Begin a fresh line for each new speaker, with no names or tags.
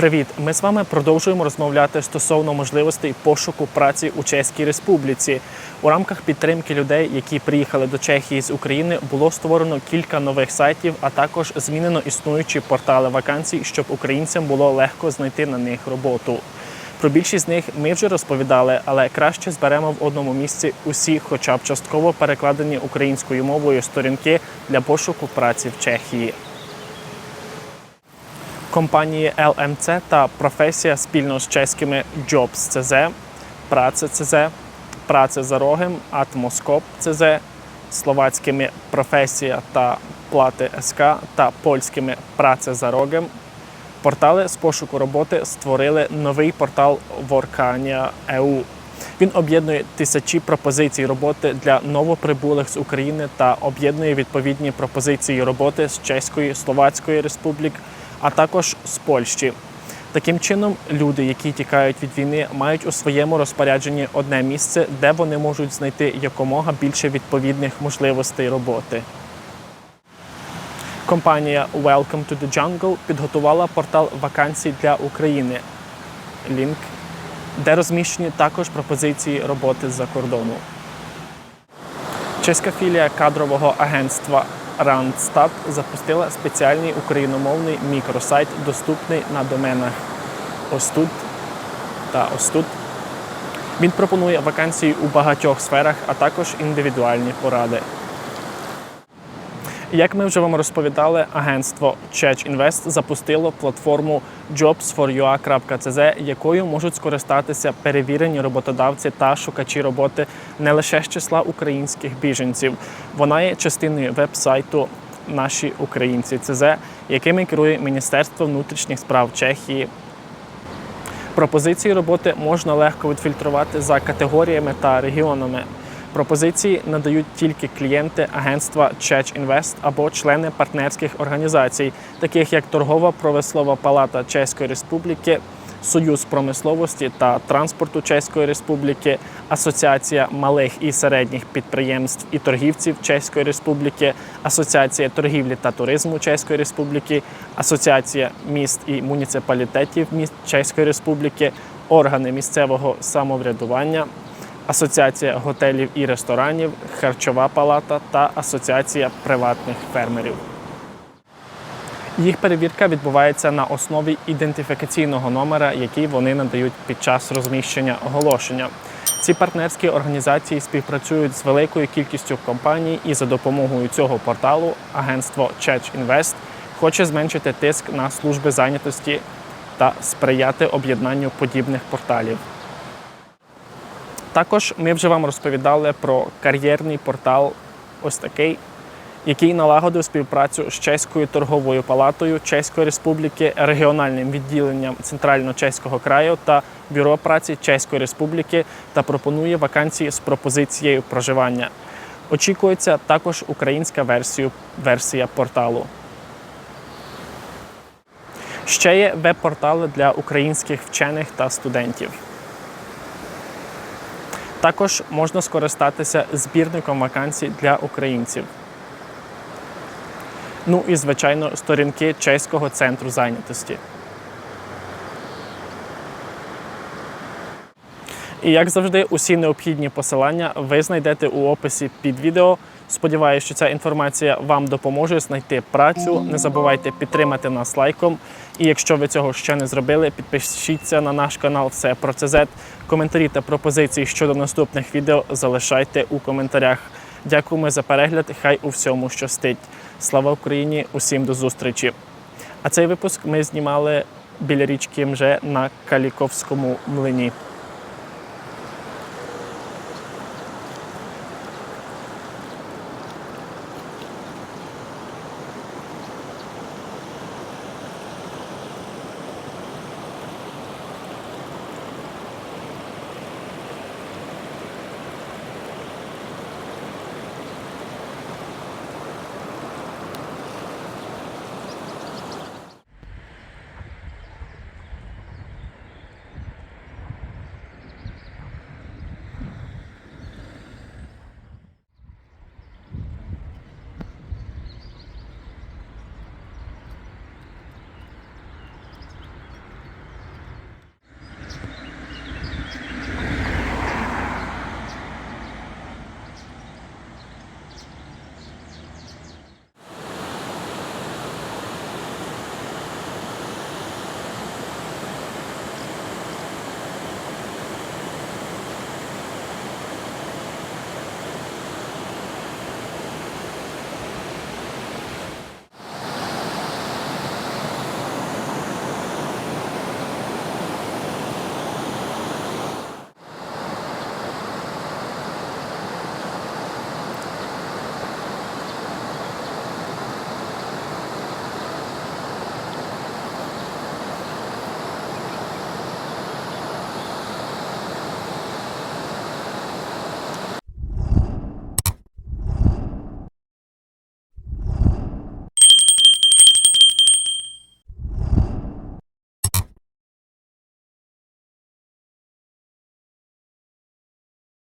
Привіт! Ми з вами продовжуємо розмовляти стосовно можливостей пошуку праці у Чеській Республіці. У рамках підтримки людей, які приїхали до Чехії з України, було створено кілька нових сайтів, а також змінено існуючі портали вакансій, щоб українцям було легко знайти на них роботу. Про більшість з них ми вже розповідали, але краще зберемо в одному місці усі, хоча б частково перекладені українською мовою сторінки для пошуку праці в Чехії. Компанії LMC та професія спільно з чеськими Jobs.cz, Праце.cz, Праце за рогом, Атмоскоп.cz, словацькими професія та плати СК та польськими Праце за рогом. Портали з пошуку роботи створили новий портал Workania.eu. Він об'єднує тисячі пропозицій роботи для новоприбулих з України та об'єднує відповідні пропозиції роботи з Чеської, Словацької республік, а також з Польщі. Таким чином, люди, які тікають від війни, мають у своєму розпорядженні одне місце, де вони можуть знайти якомога більше відповідних можливостей роботи. Компанія Welcome to the Jungle підготувала портал вакансій для України. Лінк, де розміщені також пропозиції роботи з-за кордону. Чеська філія кадрового агентства Randstad запустила спеціальний україномовний мікросайт, доступний на доменах ось тут та ось тут. Він пропонує вакансії у багатьох сферах, а також індивідуальні поради. Як ми вже вам розповідали, агентство Church Invest запустило платформу jobsforua.cz, якою можуть скористатися перевірені роботодавці та шукачі роботи не лише з числа українських біженців. Вона є частиною веб-сайту Наші українці ЦЗ, якими керує Міністерство внутрішніх справ Чехії. Пропозиції роботи можна легко відфільтрувати за категоріями та регіонами. Пропозиції надають тільки клієнти агентства Church Invest або члени партнерських організацій, таких як Торгова промислова палата Чеської Республіки, Союз промисловості та транспорту Чеської Республіки, Асоціація малих і середніх підприємств і торгівців Чеської Республіки, Асоціація торгівлі та туризму Чеської Республіки, Асоціація міст і муніципалітетів міст Чеської Республіки, органи місцевого самоврядування. Асоціація готелів і ресторанів, Харчова палата та Асоціація приватних фермерів. Їх перевірка відбувається на основі ідентифікаційного номера, який вони надають під час розміщення оголошення. Ці партнерські організації співпрацюють з великою кількістю компаній, і за допомогою цього порталу агентство Church Invest хоче зменшити тиск на служби зайнятості та сприяти об'єднанню подібних порталів. Також ми вже вам розповідали про кар'єрний портал, ось такий, який налагодив співпрацю з Чеською торговою палатою Чеської Республіки, регіональним відділенням Центрально-Чеського краю та бюро праці Чеської Республіки та пропонує вакансії з пропозицією проживання. Очікується також українська версія, версія порталу. Ще є веб-портали для українських вчених та студентів. Також можна скористатися збірником вакансій для українців. Ну і, звичайно, сторінки Чеського центру зайнятості. І як завжди, усі необхідні посилання ви знайдете у описі під відео. Сподіваюся, що ця інформація вам допоможе знайти працю. Не забувайте підтримати нас лайком. І якщо ви цього ще не зробили, підпишіться на наш канал Все про ЦЗ. Коментарі та пропозиції щодо наступних відео залишайте у коментарях. Дякуємо за перегляд. Хай у всьому щастить. Слава Україні! Усім до зустрічі! А цей випуск ми знімали біля річки Мже на Каліковському млині.